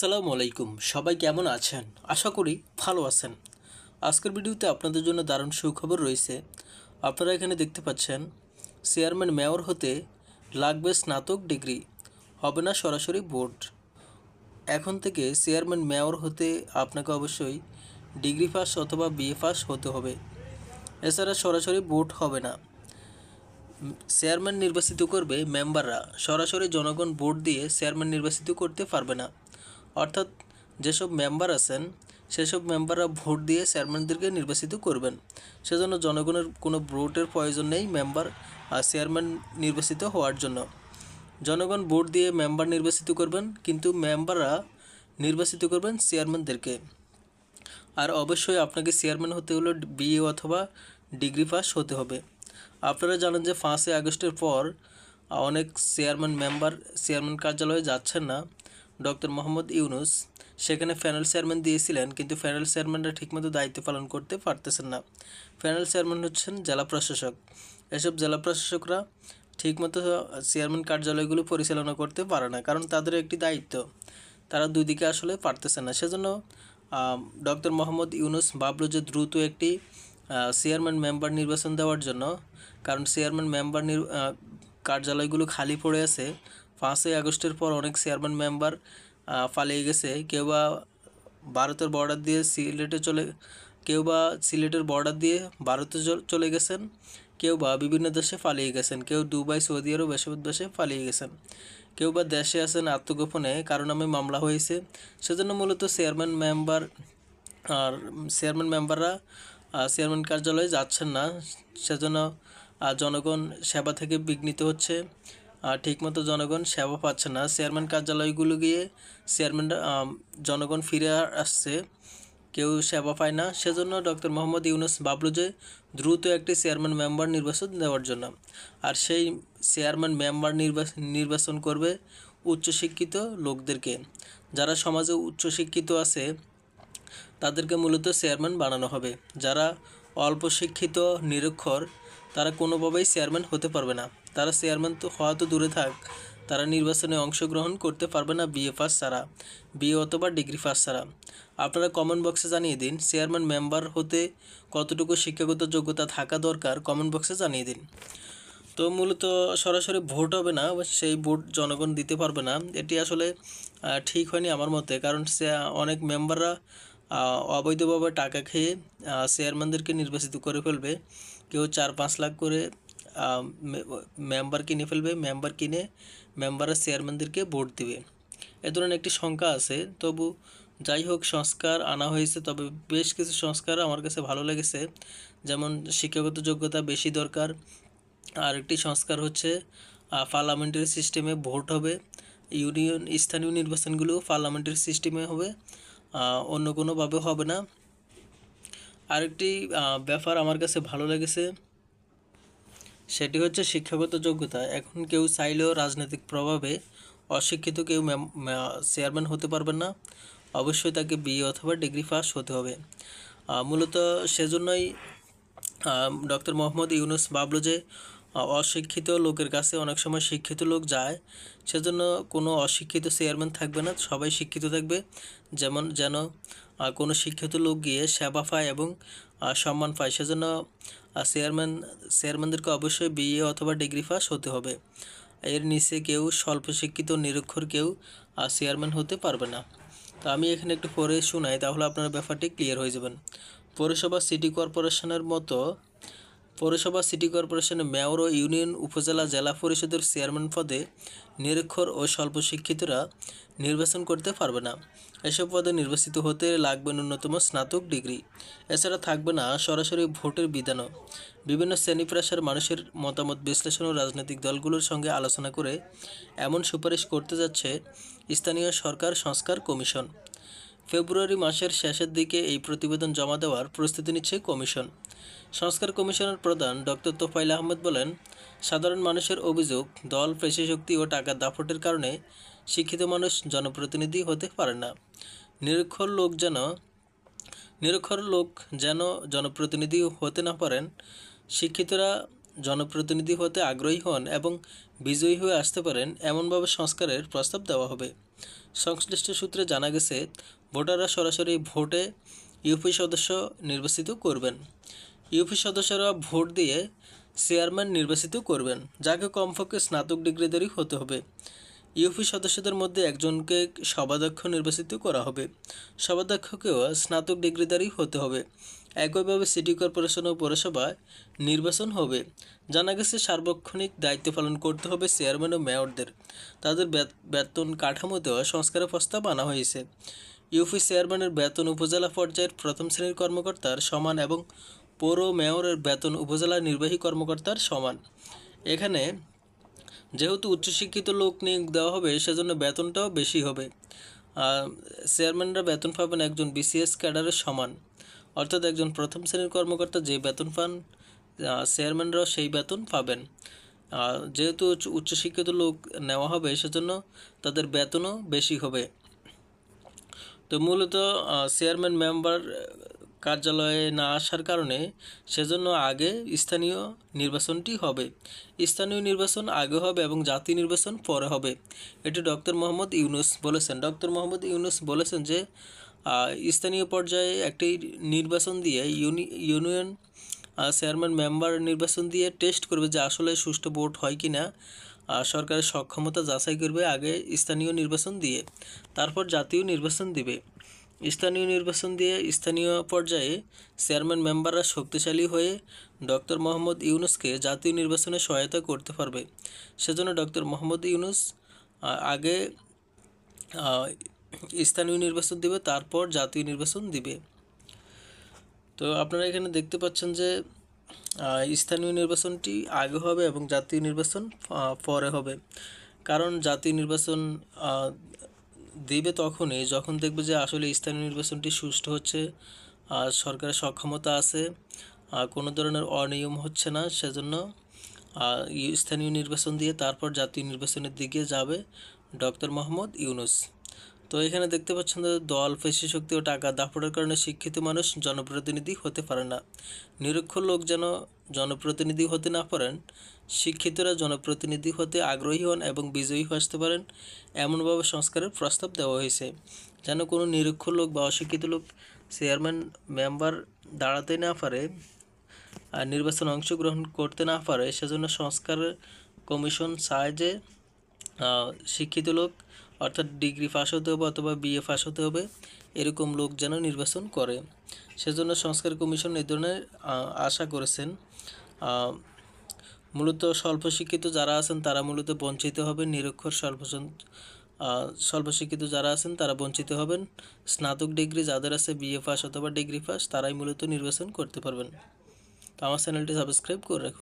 আসসালামু আলাইকুম। সবাই কেমন আছেন? আশা করি ভালো আছেন। আজকের ভিডিওতে আপনাদের জন্য দারুণ সুখবর রয়েছে। আপনারা এখানে দেখতে পাচ্ছেন, চেয়ারম্যান মেয়র হতে লাগবে স্নাতক ডিগ্রি, হবে না সরাসরি বোর্ড। এখন থেকে চেয়ারম্যান মেয়র হতে আপনাকে অবশ্যই ডিগ্রি পাস অথবা বিএ পাস হতে হবে। এছাড়া সরাসরি বোর্ড হবে না। চেয়ারম্যান নির্বাচিত করবে মেম্বাররা। সরাসরি জনগণ ভোট দিয়ে চেয়ারম্যান নির্বাচিত করতে পারবে না। অর্থাৎ যেসব মেম্বার আছেন, সেসব মেম্বাররা ভোট দিয়ে চেয়ারম্যানদেরকে নির্বাচিত করবেন। সেজন্য জনগণের কোনো ভোটের প্রয়োজন নেই মেম্বার আর চেয়ারম্যান নির্বাচিত হওয়ার জন্য। জনগণ ভোট দিয়ে মেম্বার নির্বাচিত করবেন, কিন্তু মেম্বাররা নির্বাচিত করবেন চেয়ারম্যানদেরকে আর অবশ্যই আপনাকে চেয়ারম্যান হতে হলে বিএ অথবা ডিগ্রি পাস হতে হবে। আপনারা জানেন যে পাঁচই আগস্টের পর অনেক চেয়ারম্যান মেম্বার চেয়ারম্যান কার্যালয়ে যাচ্ছেন না। ডক্টর মোহাম্মদ ইউনুস সেখানে প্যানেল চেয়ারম্যান দিয়েছিলেন, কিন্তু প্যানেল চেয়ারম্যানরা ঠিকমতো দায়িত্ব পালন করতে পারতেছেন না। প্যানেল চেয়ারম্যান হচ্ছেন জেলা প্রশাসক। এসব জেলা প্রশাসকরা ঠিকমতো চেয়ারম্যান কার্যালয়গুলো পরিচালনা করতে পারে না, কারণ তাদের একটি দায়িত্ব। তারা দুই দিকে আসলে পারতেছে না। সেজন্য ডক্টর মোহাম্মদ ইউনুস ভাবলো যে দ্রুত একটি চেয়ারম্যান মেম্বার নির্বাচন দেওয়ার জন্য, কারণ চেয়ারম্যান মেম্বার কার্যালয়গুলো খালি পড়ে আছে পাঁচই আগস্টের পর অনেক চেয়ারম্যান মেম্বার পালিয়ে গেছে। কেউ বা ভারতের বর্ডার দিয়ে সিলেটে চলে, কেউ বা সিলেটের বর্ডার দিয়ে ভারতে চলে গেছেন, কেউ বা বিভিন্ন দেশে পালিয়ে গেছেন, কেউ দুবাই, সৌদি আরব এসব দেশে পালিয়ে গেছেন। কেউ বা দেশে আছেন আত্মগোপনে কারণ নামে মামলা হয়েছে। সেজন্য মূলত চেয়ারম্যান মেম্বার, আর চেয়ারম্যান মেম্বাররা চেয়ারম্যান কার্যালয়ে যাচ্ছেন না। সেজন্য জনগণ সেবা থেকে বিঘ্নিত হচ্ছে। ঠিকমতো জনগণ সেবা পাচ্ছে না। চেয়ারম্যান কার্যালয়গুলো গিয়ে চেয়ারম্যান জনগণ ফিরে আসছে। কেউ সেবা পায় না। সেজন্য ডক্টর মোহাম্মদ ইউনুস ভাবলো যে দ্রুত একটি চেয়ারম্যান মেম্বার নির্বাচন দেওয়ার জন্য। আর সেই চেয়ারম্যান মেম্বার নির্বাচন করবে উচ্চশিক্ষিত লোকদেরকে। যারা সমাজে উচ্চশিক্ষিত আছে, তাদেরকে মূলত চেয়ারম্যান বানানো হবে। যারা অল্প শিক্ষিত নিরক্ষর, তারা কোনোভাবেই চেয়ারম্যান হতে পারবে না। তারা চেয়ারম্যান তো হওয়া তো দূরে থাক। তারা নির্বাচনে অংশগ্রহণ করতে পারবে না বিএ পাস ছাড়া, বিএ অথবা ডিগ্রি পাস ছাড়া। আপনারা কমেন্ট বক্সে জানিয়ে দিন, চেয়ারম্যান মেম্বার হতে কতটুকু শিক্ষাগত যোগ্যতা থাকা দরকার কমেন্ট বক্সে জানিয়ে দিন। তো মূলত সরাসরি ভোট হবে না সেই ভোট জনগণ দিতে পারবে না। এটি আসলে ঠিক হয়নি আমার মতে, কারণ সে, অনেক মেম্বাররা অবৈধভাবে টাকা খেয়ে চেয়ারম্যানদেরকে নির্বাচিত করে ফেলবে। কেউ চার পাঁচ লাখ করে মেম্বার কিনে ফেলবে মেম্বার কিনে মেম্বাররা চেয়ারম্যানদেরকে ভোট দিবে। এ ধরনের একটি সংখ্যা আছে। তবু যাই হোক, সংস্কার আনা হয়েছে। তবে বেশ কিছু সংস্কার আমার কাছে ভালো লেগেছে। যেমন শিক্ষাগত যোগ্যতা বেশি দরকার। আর একটি সংস্কার হচ্ছে পার্লামেন্টারি সিস্টেমে ভোট হবে। ইউনিয়ন স্থানীয় নির্বাচনগুলো পার্লামেন্টারি সিস্টেমে হবে। অন্য কোনোভাবে হবে না। আরেকটি ব্যাপার আমার কাছে ভালো লেগেছে সেটি হচ্ছে শিক্ষাগত যোগ্যতা। এখন কেউ চাইলেও রাজনৈতিক প্রভাবে অশিক্ষিত কেউ চেয়ারম্যান হতে পারবেন না। অবশ্যই তাকে বিএ অথবা ডিগ্রি পাস হতে হবে। মূলত সেজন্যই ডক্টর মোহাম্মদ ইউনুস বাবলু যে অশিক্ষিত লোকের কাছে অনেক সময় শিক্ষিত লোক যায়, সেজন্য কোনো অশিক্ষিত চেয়ারম্যান থাকবে না, সবাই শিক্ষিত থাকবে। যেমন যেন কোনো শিক্ষিত লোক গিয়ে সেবা পায় এবং সম্মান পায়, সেজন্য চেয়ারম্যান, চেয়ারম্যানদেরকে অবশ্যই বিএ অথবা ডিগ্রি পাস হতে হবে। এর নিচে কেউ স্বল্প শিক্ষিত, নিরক্ষর কেউ চেয়ারম্যান হতে পারবে না। তো আমি এখানে একটু পরে শোনাই, তাহলে আপনার ব্যাপারটি ক্লিয়ার হয়ে যাবেন। পৌরসভা সিটি কর্পোরেশনের মতো পৌরসভা, সিটি কর্পোরেশনের মেয়র ও ইউনিয়ন উপজেলা জেলা পরিষদের চেয়ারম্যান পদে নিরক্ষর ও স্বল্প শিক্ষিতরা নির্বাচন করতে পারবে না। এসব পদে নির্বাচিত হতে লাগবে ন্যূনতম স্নাতক ডিগ্রি। এছাড়া থাকবে না সরাসরি ভোটের বিধানও। বিভিন্ন শ্রেণি পেশার মানুষের মতামত বিশ্লেষণ ও রাজনৈতিক দলগুলোর সঙ্গে আলোচনা করে এমন সুপারিশ করতে যাচ্ছে স্থানীয় সরকার সংস্কার কমিশন। ফেব্রুয়ারি মাসের শেষের দিকে এই প্রতিবেদন জমা দেওয়ার প্রস্তুতি নিচ্ছে কমিশন। সংস্কার কমিশনের প্রধান ডক্টর তোফাইল আহমেদ বলেন, সাধারণ মানুষের অভিযোগ, দল, পেশিশক্তি ও টাকার দাপটের কারণে শিক্ষিত মানুষ জনপ্রতিনিধি হতে পারে না। নিরক্ষর লোক যেন, নিরক্ষর লোক যেন জনপ্রতিনিধি হতে না পারেন, শিক্ষিতরা জনপ্রতিনিধি হতে আগ্রহী হন এবং বিজয়ী হয়ে আসতে পারেন, এমনভাবে সংস্কারের প্রস্তাব দেওয়া হবে। সংশ্লিষ্ট সূত্রে জানা গেছে, ভোটাররা সরাসরি ভোটে ইউপি সদস্য নির্বাচিত করবেন। ইউপি সদস্যরা ভোট দিয়ে চেয়ারম্যান নির্বাচিত করবেন, যাকে কমপক্ষে স্নাতক ডিগ্রিধারী হতে হবে। ইউপি সদস্যদের মধ্যে একজনকে সভাধ্যক্ষ নির্বাচিত করা হবে। সভাধ্যক্ষকেও স্নাতক ডিগ্রিধারী হতে হবে। একইভাবে সিটি কর্পোরেশন ও পৌরসভায় নির্বাচন হবে। জানা গেছে, সার্বক্ষণিক দায়িত্ব পালন করতে হবে চেয়ারম্যান ও মেয়রদের। তাদের বেত- বেতন কাঠামোতেও সংস্কারের প্রস্তাব আনা হয়েছে। ইউপি চেয়ারম্যানের বেতন উপজেলা পর্যায়ের প্রথম শ্রেণির কর্মকর্তার সমান এবং পৌর মেয়রের বেতন উপজেলা নির্বাহী কর্মকর্তার সমান। এখানে যেহেতু উচ্চশিক্ষিত লোক নিয়োগ দেওয়া হবে, সেজন্য বেতনটাও বেশি হবে। আর চেয়ারম্যানরা বেতন পাবেন একজন বিসিএস ক্যাডারের সমান। অর্থাৎ একজন প্রথম শ্রেণির কর্মকর্তা যে বেতন পান চেয়ারম্যানরাও সেই বেতন পাবেন। যেহেতু উচ্চশিক্ষিত লোক নেওয়া হবে, সেজন্য তাদের বেতনও বেশি হবে। তো মূলত চেয়ারম্যান, মেম্বার কার্যালয়ে না আসার কারণে সেজন্য আগে স্থানীয় নির্বাচনটি হবে। স্থানীয় নির্বাচন আগে হবে এবং জাতীয় নির্বাচন পরে হবে। এটি ডক্টর মোহাম্মদ ইউনুস বলেছেন। ডক্টর মোহাম্মদ ইউনুস বলেছেন যে স্থানীয় পর্যায়ে একটি নির্বাচন দিয়ে ইউনি ইউনিয়ন চেয়ারম্যান, মেম্বার নির্বাচন দিয়ে টেস্ট করবে যে আসলে সুষ্ঠু ভোট হয় কি না। সরকারের সক্ষমতা যাচাই করবে আগে স্থানীয় নির্বাচন দিয়ে, তারপর জাতীয় নির্বাচন দিবে। স্থানীয় নির্বাচন দিয়ে স্থানীয় পর্যায়ে চেয়ারম্যান, মেম্বাররা শক্তিশালী হয়ে ডক্টর মোহাম্মদ ইউনুসকে জাতীয় নির্বাচনে সহায়তা করতে পারবে। সেজন্য ডক্টর মোহাম্মদ ইউনুস আগে স্থানীয় নির্বাচন দিবে, তারপর জাতীয় নির্বাচন দিবে। তো আপনারা এখানে দেখতে পাচ্ছেন যে স্থানীয় নির্বাচনটি আগে হবে এবং জাতীয় নির্বাচন পরে হবে। কারণ জাতীয় নির্বাচন দিবে তখনই যখন দেখবে যে আসলে স্থানীয় নির্বাচনটি সুষ্ঠু হচ্ছে সরকারের সক্ষমতা আছে কোনো ধরনের অনিয়ম হচ্ছে না, সেজন্য স্থানীয় নির্বাচন দিয়ে তারপর জাতীয় নির্বাচনের দিকে যাবে ডক্টর মোহাম্মদ ইউনুস। তো এখানে দেখতে পাচ্ছেন দল, পেশি শক্তি ও টাকা দাপটের কারণে শিক্ষিত মানুষ জনপ্রতিনিধি হতে পারে না। নিরক্ষর লোক যেন জনপ্রতিনিধি হতে না পারেন, শিক্ষিতরা জনপ্রতিনিধি হতে আগ্রহী হন এবং বিজয়ী হয়ে আসতে পারেন এমনভাবে সংস্কারের প্রস্তাব দেওয়া হয়েছে। যেন কোনো নিরক্ষর লোক বা অশিক্ষিত লোক চেয়ারম্যান, মেম্বার দাঁড়াতে না পারে আর নির্বাচনে অংশগ্রহণ করতে না পারে, সেজন্য সংস্কার কমিশন চায় যে শিক্ষিত লোক অর্থাৎ ডিগ্রি পাস হতে হবে অথবা বিএ পাস হতে হবে, এরকম লোক যেন নির্বাচন করে। সেজন্য সংস্কার কমিশন এই ধরনের আশা করেছেন। মূলত স্বল্প শিক্ষিত যারা আছেন তারা মূলত বঞ্চিত হবেন, নিরক্ষর স্বল্প শিক্ষিত যারা আছেন তারা বঞ্চিত হবেন। স্নাতক ডিগ্রি যাদের আছে বিএ পাস অথবা ডিগ্রি পাস তারাই মূলত নির্বাচন করতে পারবেন। তো আমার চ্যানেলটি সাবস্ক্রাইব করে রাখুন।